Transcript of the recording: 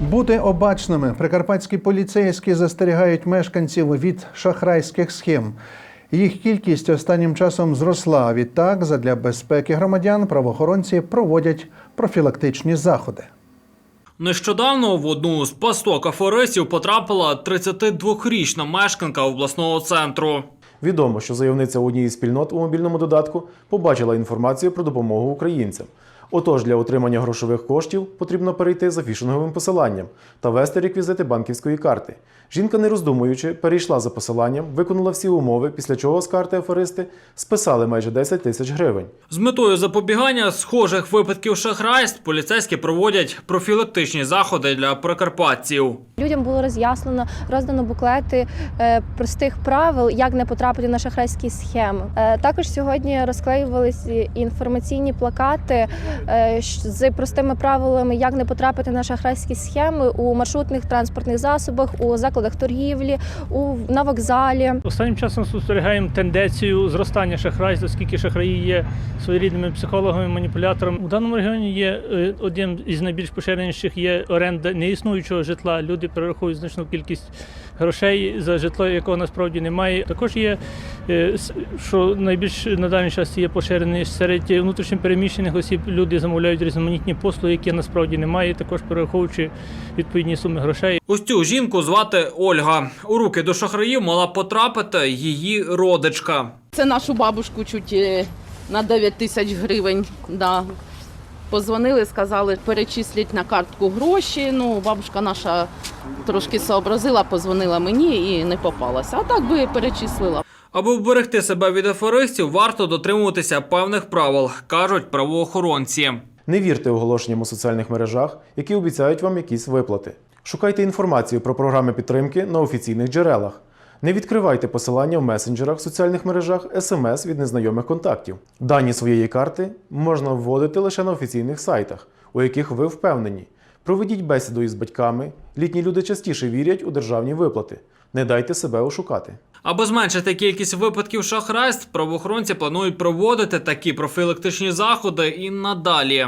Бути обачними прикарпатські поліцейські застерігають мешканців від шахрайських схем. Їх кількість останнім часом зросла. Відтак, задля безпеки громадян, правоохоронці проводять профілактичні заходи. Нещодавно в одну з пасток афористів потрапила 32-річна мешканка обласного центру. Відомо, що заявниця однієї з спільнот у мобільному додатку побачила інформацію про допомогу українцям. Отож, для отримання грошових коштів потрібно перейти за фішинговим посиланням та ввести реквізити банківської карти. Жінка, не роздумуючи, перейшла за посиланням, виконала всі умови, після чого з карти аферисти списали майже 10 тисяч гривень. З метою запобігання схожих випадків шахрайств поліцейські проводять профілактичні заходи для прикарпатців. Людям було роз'яснено, роздано буклети е, простих правил, як не потрапити на шахрайські схеми. Е, також сьогодні розклеювалися інформаційні плакати з простими правилами, як не потрапити на шахрайські схеми у маршрутних транспортних засобах, у закладах торгівлі, у на вокзалі. Останнім часом спостерігаємо тенденцію зростання шахрайств, оскільки шахраї є своєрідними психологами, маніпуляторами. У даному регіоні є е, один із найбільш поширеніших є оренда неіснуючого житла. Люди перераховують значну кількість грошей за житло, якого насправді немає. Також є е, що найбільш на даний час є поширений серед внутрішньо переміщених осіб. Люди замовляють різноманітні послуги, які насправді немає, також перераховуючи відповідні суми грошей. Ось цю жінку звати Ольга. У руки до шахраїв мала потрапити її родичка. Це нашу бабушку чуть е, на 9 тисяч гривень. Да. Позвонили, сказали, перечислять на картку гроші. Ну, бабушка наша трошки сообразила, позвонила мені і не попалася. А так би перечислила. Аби вберегти себе від аферистів, варто дотримуватися певних правил, кажуть правоохоронці. Не вірте оголошенням у соціальних мережах, які обіцяють вам якісь виплати. Шукайте інформацію про програми підтримки на офіційних джерелах. Не відкривайте посилання в месенджерах, соціальних мережах, смс від незнайомих контактів. Дані своєї карти можна вводити лише на офіційних сайтах, у яких ви впевнені. Проведіть бесіду із батьками. Літні люди частіше вірять у державні виплати. Не дайте себе ошукати. Аби зменшити кількість випадків шахрайств, правоохоронці планують проводити такі профілактичні заходи і надалі.